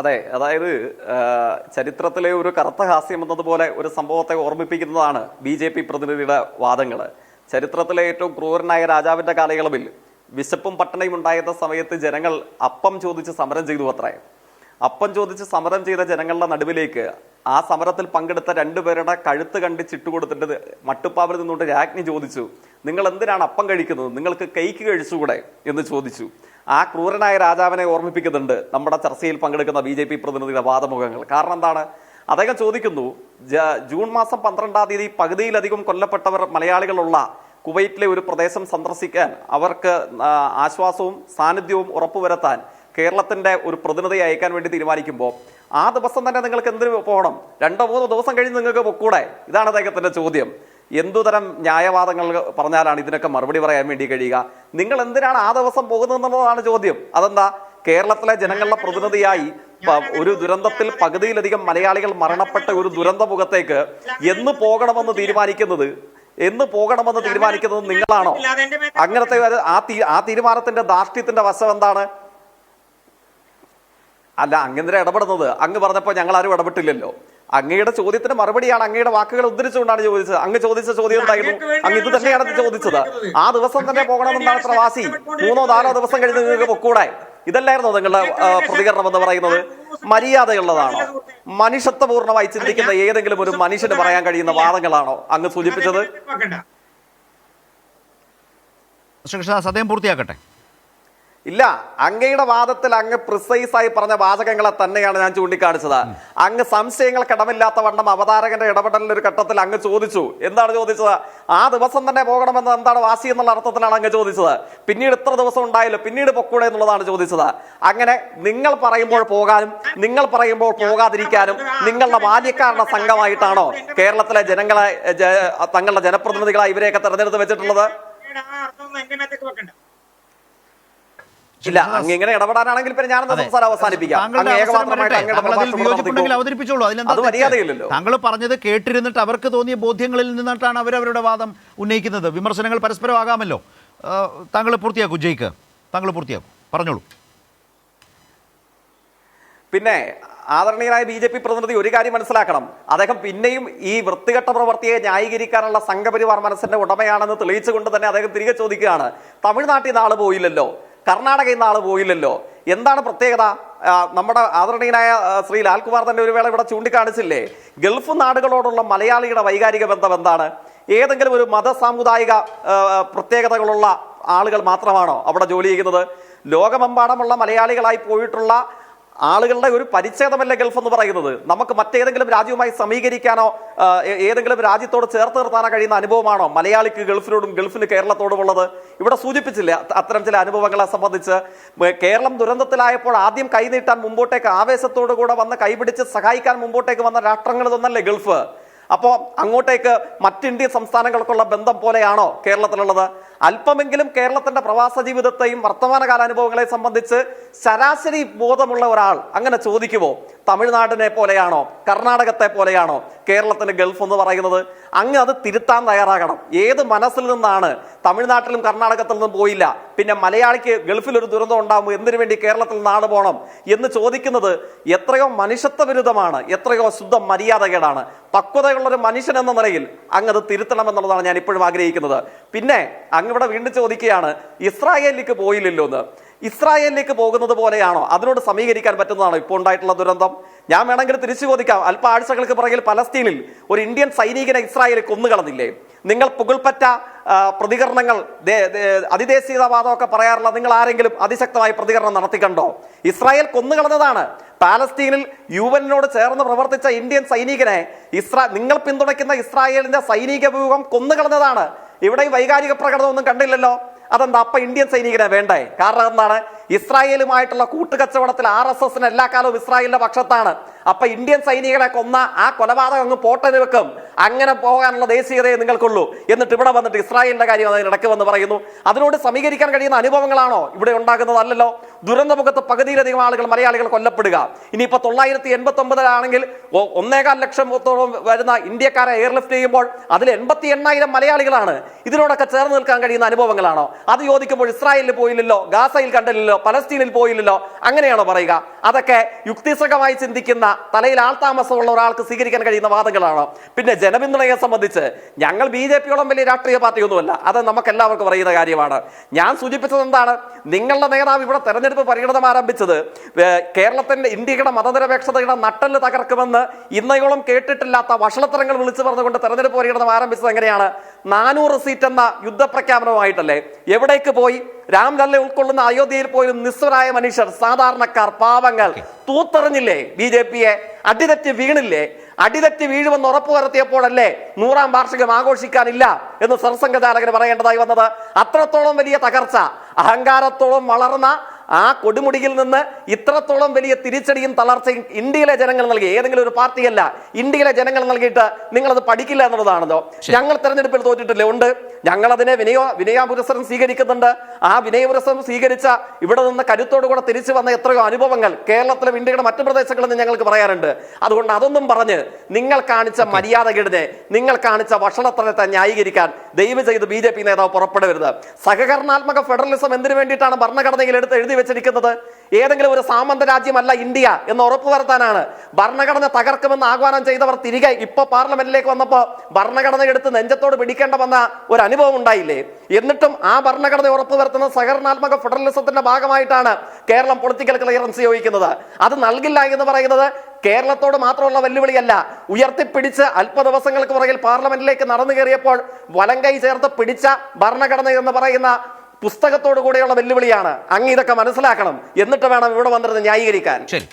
അതെ അതായത് ചരിത്രത്തിലെ ഒരു കറുത്ത ഹാസ്യം എന്നതുപോലെ ഒരു സംഭവത്തെ ഓർമ്മിപ്പിക്കുന്നതാണ് ബി ജെ പി പ്രതിനിധിയുടെ വാദങ്ങൾ ചരിത്രത്തിലെ ഏറ്റവും ക്രൂരനായ രാജാവിന്റെ കാലയളവിൽ വിശപ്പും പട്ടണയും ഉണ്ടായിരുന്ന സമയത്ത് ജനങ്ങൾ അപ്പം ചോദിച്ച് സമരം ചെയ്തു അത്രേ. അപ്പം ചോദിച്ച് സമരം ചെയ്ത ജനങ്ങളുടെ നടുവിലേക്ക് ആ സമരത്തിൽ പങ്കെടുത്ത രണ്ടുപേരുടെ കഴുത്ത് കണ്ട് ചിട്ടുകൊടുത്തിട്ട് മട്ടുപ്പാവിൽ നിന്നുകൊണ്ട് രാജ്ഞി ചോദിച്ചു നിങ്ങൾ എന്തിനാണ് അപ്പം കഴിക്കുന്നത്? നിങ്ങൾക്ക് കൈക്ക് കഴിച്ചുകൂടെ? എന്ന് ചോദിച്ചു. ആ ക്രൂരനായ രാജാവിനെ ഓർമ്മിപ്പിക്കുന്നുണ്ട് നമ്മുടെ ചർച്ചയിൽ പങ്കെടുക്കുന്ന ബി ജെ പി പ്രതിനിധിയുടെ വാദമുഖങ്ങൾ. കാരണം എന്താണ്? അദ്ദേഹം ചോദിക്കുന്നു ജൂൺ മാസം പന്ത്രണ്ടാം തീയതി പകുതിയിലധികം കൊല്ലപ്പെട്ടവർ മലയാളികളുള്ള കുവൈറ്റിലെ ഒരു പ്രദേശം സന്ദർശിക്കാൻ അവർക്ക് ആശ്വാസവും സാന്നിധ്യവും ഉറപ്പുവരുത്താൻ കേരളത്തിന്റെ ഒരു പ്രതിനിധി അയക്കാൻ വേണ്ടി തീരുമാനിക്കുമ്പോൾ ആ ദിവസം തന്നെ നിങ്ങൾക്ക് എന്തിനു പോകണം? രണ്ടോ മൂന്നോ ദിവസം കഴിഞ്ഞ് നിങ്ങൾക്ക് പൊക്കൂടെ? ഇതാണ് അദ്ദേഹത്തിന്റെ ചോദ്യം. എന്തുതരം ന്യായവാദങ്ങൾ പറഞ്ഞാലാണ് ഇതിനൊക്കെ മറുപടി പറയാൻ വേണ്ടി കഴിയുക? നിങ്ങൾ എന്തിനാണ് ആ ദിവസം പോകുന്നതെന്നുള്ളതാണ് ചോദ്യം. അതെന്താ? കേരളത്തിലെ ജനങ്ങളുടെ പ്രതിനിധിയായി ഒരു ദുരന്തത്തിൽ പകുതിയിലധികം മലയാളികൾ മരണപ്പെട്ട ഒരു ദുരന്ത മുഖത്തേക്ക് എന്ന് പോകണമെന്ന് തീരുമാനിക്കുന്നത് എന്ന് പോകണമെന്ന് തീരുമാനിക്കുന്നത് നിങ്ങളാണോ? അങ്ങനത്തെ ആ തീരുമാനത്തിന്റെ ധാർഷ്ട്യത്തിന്റെ വശം എന്താണ്? അല്ല അങ്ങനെ ഇടപെടുന്നത്? അങ്ങ് പറഞ്ഞപ്പോൾ ഞങ്ങൾ ആരും ഇടപെട്ടില്ലല്ലോ. അങ്ങയുടെ ചോദ്യത്തിന് മറുപടിയാണ് അങ്ങയുടെ വാക്കുകൾ ഉദ്ധരിച്ചുകൊണ്ടാണ് ചോദിച്ചത്. അങ്ങ് ചോദിച്ച ചോദ്യം എന്തായിരുന്നു? അങ്ങ് ഇത് തന്നെയാണ് ചോദിച്ചത്. ആ ദിവസം തന്നെ പോകണമെന്നാണ് പ്രവാസി. മൂന്നോ നാലോ ദിവസം കഴിഞ്ഞ് നിങ്ങൾക്ക് പൊക്കൂടെ. ഇതല്ലായിരുന്നോ നിങ്ങളുടെ പ്രതികരണം എന്ന് പറയുന്നത്? മര്യാദയുള്ളതാണോ. മനുഷ്യത്വപൂർണമായി ചിന്തിക്കുന്ന ഏതെങ്കിലും ഒരു മനുഷ്യന് പറയാൻ കഴിയുന്ന വാദങ്ങളാണോ അങ്ങ് സൂചിപ്പിച്ചത്? കൃഷ്ണ സദയം പൂർത്തിയാക്കട്ടെ. ഇല്ല അങ്ങയുടെ വാദത്തിൽ അങ്ങ് പ്രിസൈസ് ആയി പറഞ്ഞ വാചകങ്ങളെ തന്നെയാണ് ഞാൻ ചൂണ്ടിക്കാണിച്ചത്. അങ്ങ് സംശയങ്ങൾ കടമില്ലാത്ത വണ്ണം അവതാരകന്റെ ഇടപെടലിന്റെ ഒരു ഘട്ടത്തിൽ അങ്ങ് ചോദിച്ചു. എന്താണ് ചോദിച്ചത്? ആ ദിവസം തന്നെ പോകണമെന്ന് എന്താണ് വാശി എന്നുള്ള അർത്ഥത്തിലാണ് അങ്ങ് ചോദിച്ചത്. പിന്നീട് ഇത്ര ദിവസം ഉണ്ടായല്ലോ പിന്നീട് പൊക്കൂടെ എന്നുള്ളതാണ് ചോദിച്ചത്. അങ്ങനെ നിങ്ങൾ പറയുമ്പോൾ പോകാനും നിങ്ങൾ പറയുമ്പോൾ പോകാതിരിക്കാനും നിങ്ങളുടെ ബാല്യക്കാരുടെ സംഘമായിട്ടാണോ കേരളത്തിലെ ജനങ്ങളെ തങ്ങളുടെ ജനപ്രതിനിധികളായി ഇവരെയൊക്കെ തെരഞ്ഞെടുത്ത് വെച്ചിട്ടുള്ളത്? ഇല്ല അങ്ങ് ഇങ്ങനെ ഇടപെടാനാണെങ്കിൽ പിന്നെ ഞാൻ. സംസാരം അവസാനിപ്പിക്കാം. അവതരിപ്പിച്ചോളൂ. അത്? മര്യാദയില്ലല്ലോ. താങ്കൾ പറഞ്ഞത് കേട്ടിരുന്നിട്ട് അവർക്ക് തോന്നിയ ബോധ്യങ്ങളിൽ നിന്നിട്ടാണ് അവരവരുടെ വാദം ഉന്നയിക്കുന്നത്. വിമർശനങ്ങൾ പരസ്പരം ആകാമല്ലോ. താങ്കൾ പൂർത്തിയാക്കൂ ജയിക്ക്. താങ്കൾ പൂർത്തിയാക്കൂ. പറഞ്ഞോളൂ. പിന്നെ ആദരണീയനായ ബി ജെ പി പ്രതിനിധി ഒരു കാര്യം മനസ്സിലാക്കണം. അദ്ദേഹം പിന്നെയും ഈ വൃത്തികെട്ട പ്രവൃത്തിയെ ന്യായീകരിക്കാനുള്ള സംഘപരിവാർ മനസ്സിന്റെ ഉടമയാണെന്ന് തെളിയിച്ചുകൊണ്ട് തന്നെ അദ്ദേഹം തിരികെ ചോദിക്കുകയാണ്. തമിഴ്നാട്ടിൽ നിന്ന് ആൾ പോയില്ലല്ലോ. കർണാടകയിൽ നിന്ന് ആൾ പോയില്ലല്ലോ. എന്താണ് പ്രത്യേകത? നമ്മുടെ ആദരണീയനായ ശ്രീ ലാൽകുമാർ തന്നെ ഒരു വേള ഇവിടെ ചൂണ്ടിക്കാണിച്ചില്ലേ? ഗൾഫ് നാടുകളോടുള്ള മലയാളിയുടെ വൈകാരിക ബന്ധം എന്താണ്? ഏതെങ്കിലും ഒരു മത സാമുദായിക പ്രത്യേകതകളുള്ള ആളുകൾ മാത്രമാണോ അവിടെ ജോലി ചെയ്യുന്നത്? ലോകമെമ്പാടുമുള്ള മലയാളികളായി പോയിട്ടുള്ള ആളുകളുടെ ഒരു പരിച്ഛേദമല്ല ഗൾഫ് എന്ന് പറയുന്നത്? നമുക്ക് മറ്റേതെങ്കിലും രാജ്യവുമായി സമീകരിക്കാനോ ഏതെങ്കിലും രാജ്യത്തോട് ചേർത്ത് നിർത്താനോ കഴിയുന്ന അനുഭവമാണോ മലയാളിക്ക് ഗൾഫിനോടും ഗൾഫിന് കേരളത്തോടും ഉള്ളത് ഇവിടെ സൂചിപ്പിച്ചില്ല അത്ത- അത്തരം ചില അനുഭവങ്ങളെ സംബന്ധിച്ച്. കേരളം ദുരന്തത്തിലായപ്പോൾ ആദ്യം കൈനീട്ടാൻ മുമ്പോട്ടേക്ക് ആവേശത്തോടു കൂടെ വന്ന് കൈപിടിച്ച് സഹായിക്കാൻ മുമ്പോട്ടേക്ക് വന്ന രാഷ്ട്രങ്ങളിലൊന്നല്ലേ ഗൾഫ്? അപ്പോൾ അങ്ങോട്ടേക്ക് മറ്റ് ഇന്ത്യൻ സംസ്ഥാനങ്ങൾക്കുള്ള ബന്ധം പോലെയാണോ കേരളത്തിലുള്ളത്? അല്പമെങ്കിലും കേരളത്തിന്റെ പ്രവാസ ജീവിതത്തെയും വർത്തമാനകാല അനുഭവങ്ങളെ സംബന്ധിച്ച് ശരാശരി ബോധമുള്ള ഒരാൾ അങ്ങനെ ചോദിക്കുമോ തമിഴ്നാടിനെ പോലെയാണോ? കർണാടകത്തെ പോലെയാണോ? കേരളത്തിന് ഗൾഫ് എന്ന് പറയുന്നത്? അങ്ങ് അത് തിരുത്താൻ തയ്യാറാകണം. ഏത് മനസ്സിൽ നിന്നാണ്? തമിഴ്നാട്ടിലും കർണാടകത്തിൽ നിന്നും പോയില്ല. പിന്നെ മലയാളിക്ക് ഗൾഫിൽ ഒരു ദുരന്തം ഉണ്ടാകുമ്പോൾ എന്തിനു വേണ്ടി കേരളത്തിൽ നാട് പോകണം എന്ന് ചോദിക്കുന്നത് എത്രയോ മനുഷ്യത്വ വിരുദ്ധമാണ് എത്രയോ ശുദ്ധ മര്യാദകേടാണ്. പക്വതയുള്ള ഒരു മനുഷ്യൻ എന്ന നിലയിൽ അങ്ങ് അത് തിരുത്തണം എന്നുള്ളതാണ് ഞാൻ ഇപ്പോഴും ആഗ്രഹിക്കുന്നത്. പിന്നെ അങ്ങ് ഇവിടെ വീണ്ടും ചോദിക്കുകയാണ് ഇസ്രായേലിലേക്ക് പോയില്ലല്ലോ എന്ന്. ഇസ്രായേലിലേക്ക് പോകുന്നത് പോലെയാണോ? അതിനോട് സമീകരിക്കാൻ പറ്റുന്നതാണോ ഇപ്പോൾ ഉണ്ടായിട്ടുള്ള ദുരന്തം? ഞാൻ വേണമെങ്കിൽ തിരിച്ചു ചോദിക്കാം. അല്പ ആഴ്ചകൾക്ക് പുറകിൽ പലസ്തീനിൽ ഒരു ഇന്ത്യൻ സൈനികനെ ഇസ്രായേൽ കൊന്നുകളഞ്ഞില്ലേ? നിങ്ങൾ പുകൾപ്പറ്റ പ്രതികരണങ്ങൾ അതിദേശീയതാവാദമൊക്കെ പറയാറുള്ള നിങ്ങൾ ആരെങ്കിലും അതിശക്തമായി പ്രതികരണം നടത്തിക്കണ്ടോ? ഇസ്രായേൽ കൊന്നുകളഞ്ഞതാണ്. പാലസ്തീനിൽ യു എന്നിനോട് ചേർന്ന് പ്രവർത്തിച്ച ഇന്ത്യൻ സൈനികനെ ഇസ്രാ നിങ്ങൾ പിന്തുണയ്ക്കുന്ന ഇസ്രായേലിന്റെ സൈനിക വ്യൂഹം കൊന്നുകളഞ്ഞതാണ്. ഇവിടെ വൈകാരിക പ്രകടനമൊന്നും കണ്ടില്ലല്ലോ. അതെന്താ അപ്പൊ ഇന്ത്യൻ സൈനികനെ വേണ്ടേ? കാരണം എന്താണ് ഇസ്രായേലുമായിട്ടുള്ള കൂട്ടുകച്ചവടത്തിൽ ആർ എസ് എസിന് എല്ലാ കാലവും ഇസ്രായേലിന്റെ പക്ഷത്താണ്. അപ്പൊ ഇന്ത്യൻ സൈനികനെ കൊന്ന ആ കൊലപാതകം അങ്ങ് പോട്ടന് വെക്കും അങ്ങനെ പോകാനുള്ള ദേശീയതയെ നിങ്ങൾക്കുള്ളൂ. എന്നിട്ട് ഇവിടെ വന്നിട്ട് ഇസ്രായേലിന്റെ കാര്യം അതിനിടയ്ക്ക് വന്ന് പറയുന്നു. അതിനോട് സമീകരിക്കാൻ കഴിയുന്ന അനുഭവങ്ങളാണോ ഇവിടെ ഉണ്ടാകുന്നതല്ലോ ദുരന്തമുഖത്ത് പകുതിയിലധികം ആളുകൾ മലയാളികൾ കൊല്ലപ്പെടുക. ഇനിയിപ്പോൾ തൊള്ളായിരത്തി എൺപത്തി ഒമ്പതിലാണെങ്കിൽ ഒന്നേകാൽ ലക്ഷത്തോളം വരുന്ന ഇന്ത്യക്കാരെ എയർലിഫ്റ്റ് ചെയ്യുമ്പോൾ അതിൽ എൺപത്തി എണ്ണായിരം മലയാളികളാണ്. ഇതിനോടൊക്കെ ചേർന്ന് നിൽക്കാൻ കഴിയുന്ന അനുഭവങ്ങളാണോ? അത് ചോദിക്കുമ്പോൾ ഇസ്രായേലിൽ പോയില്ലല്ലോ ഗാസയിൽ കണ്ടില്ലല്ലോ പലസ്തീനിൽ പോയില്ലല്ലോ അങ്ങനെയാണോ പറയുക? അതൊക്കെ യുക്തിസഹമായി ചിന്തിക്കുന്ന തലയിൽ ആൾതാമസമുള്ള ഒരാൾക്ക് സ്വീകരിക്കാൻ കഴിയുന്ന വാദങ്ങളാണോ? പിന്നെ ജനപിന്തുണയെ സംബന്ധിച്ച് ഞങ്ങൾ ബി ജെ പിയോളം വലിയ രാഷ്ട്രീയ പാർട്ടിയൊന്നുമല്ല. അത് നമുക്ക് എല്ലാവർക്കും അറിയുന്ന കാര്യമാണ്. ഞാൻ സൂചിപ്പിച്ചത് എന്താണ്? നിങ്ങളുടെ നേതാവ് ഇവിടെ തെരഞ്ഞെടുപ്പ് പര്യടനം ആരംഭിച്ചത് കേരളത്തിന്റെ കേരളത്തിന്റെ ഇന്ത്യയുടെ മതനിരപേക്ഷതയുടെ നട്ടൽ തകർക്കുമെന്ന് ഇന്നയോളം കേട്ടിട്ടില്ലാത്ത വഷളത്തരങ്ങൾ വിളിച്ചു പറഞ്ഞുകൊണ്ട് തെരഞ്ഞെടുപ്പ് പര്യടനം ആരംഭിച്ചത് എങ്ങനെയാണ്? നാനൂറ് സീറ്റ് എന്ന യുദ്ധപ്രഖ്യാപനമായിട്ടല്ലേ എവിടേക്ക് പോയി? രാംലല്ല ഉൾക്കൊള്ളുന്ന അയോധ്യയിൽ പോലും നിസ്വരായ മനുഷ്യർ സാധാരണക്കാർ പാവങ്ങൾ തൂത്തെറിഞ്ഞില്ലേ ബി ജെ പിയെ? അടിതെറ്റി വീണില്ലേ? അടിതെറ്റി വീഴുമെന്ന് ഉറപ്പു വരുത്തിയപ്പോഴല്ലേ നൂറാം വാർഷികം ആഘോഷിക്കാനില്ല എന്ന് സർസംഘചാലകന് പറയേണ്ടതായി വന്നത്. അത്രത്തോളം വലിയ തകർച്ച. അഹങ്കാരത്തോളം വളർന്ന ആ കൊടുമുടിയിൽ നിന്ന് ഇത്രത്തോളം വലിയ തിരിച്ചടിയും തളർച്ചയും ഇന്ത്യയിലെ ജനങ്ങൾ നൽകി. ഏതെങ്കിലും ഒരു പാർട്ടിയല്ല ഇന്ത്യയിലെ ജനങ്ങൾ നൽകിയിട്ട് നിങ്ങളത് അത് പഠിക്കില്ല എന്നുള്ളതാണല്ലോ. ഞങ്ങൾ തെരഞ്ഞെടുപ്പിൽ തോറ്റിട്ടില്ല? ഉണ്ട്. ഞങ്ങൾ അതിനെ വിനയ വിനയാപുരസരം സ്വീകരിക്കുന്നുണ്ട്. ആ വിനയപുരസരം സ്വീകരിച്ച ഇവിടെ നിന്ന് കരുത്തോടുകൂടെ തിരിച്ചു വന്ന എത്രയോ അനുഭവങ്ങൾ കേരളത്തിലും ഇന്ത്യയുടെ മറ്റു പ്രദേശങ്ങളിൽ നിന്ന് ഞങ്ങൾക്ക് പറയാറുണ്ട്. അതുകൊണ്ട് അതൊന്നും പറഞ്ഞ് നിങ്ങൾ കാണിച്ച മര്യാദകേടിനെ നിങ്ങൾ കാണിച്ച ഭക്ഷണത്തരത്തെ ന്യായീകരിക്കാൻ ദയവ് ചെയ്ത് ബി ജെ പി നേതാവ് പുറപ്പെടരുത്. സഹകരണാത്മക ഫെഡറലിസം എന്തിനു വേണ്ടിയിട്ടാണ് ഭരണഘടനയിൽ എടുത്ത് എഴുതി വെച്ചിരിക്കുന്നത് ഏതെങ്കിലും ഒരു സാമന്ത രാജ്യമല്ല ഇന്ത്യ എന്ന് ഉറപ്പുവരുത്താനാണ് ഭരണഘടന തകർക്കുമെന്ന് ആഹ്വാനം ചെയ്തവർ തിരികെ ഇപ്പൊ പാർലമെന്റിലേക്ക് വന്നപ്പോൾ ഭരണഘടന എടുത്ത് നെഞ്ചത്തോട് പിടിക്കേണ്ട വന്ന ഒരു അനുഭവം ഉണ്ടായില്ലേ? എന്നിട്ടും ആ ഭരണഘടന ഉറപ്പുവരുത്തുന്ന സഹകരണാത്മക ഫെഡറലിസത്തിന്റെ ഭാഗമായിട്ടാണ് കേരളം പൊളിറ്റിക്കൽ ക്ലിയറൻസ് ചോദിക്കുന്നത്. അത് നൽകില്ല എന്ന് പറയുന്നത് കേരളത്തോട് മാത്രമുള്ള വെല്ലുവിളിയല്ല. ഉയർത്തിപ്പിടിച്ച് അല്പ ദിവസങ്ങൾക്ക് പുറകിൽ പാർലമെന്റിലേക്ക് നടന്നു കയറിയപ്പോൾ വലങ്കൈ ചേർത്ത് പിടിച്ച ഭരണഘടന എന്ന് പറയുന്ന പുസ്തകത്തോടു കൂടെയുള്ള വെല്ലുവിളിയാണ്. അങ്ങ് ഇതൊക്കെ മനസ്സിലാക്കണം. എന്നിട്ട് വേണം ഇവിടെ വന്നിരുന്ന് ന്യായീകരിക്കാൻ. ശരി.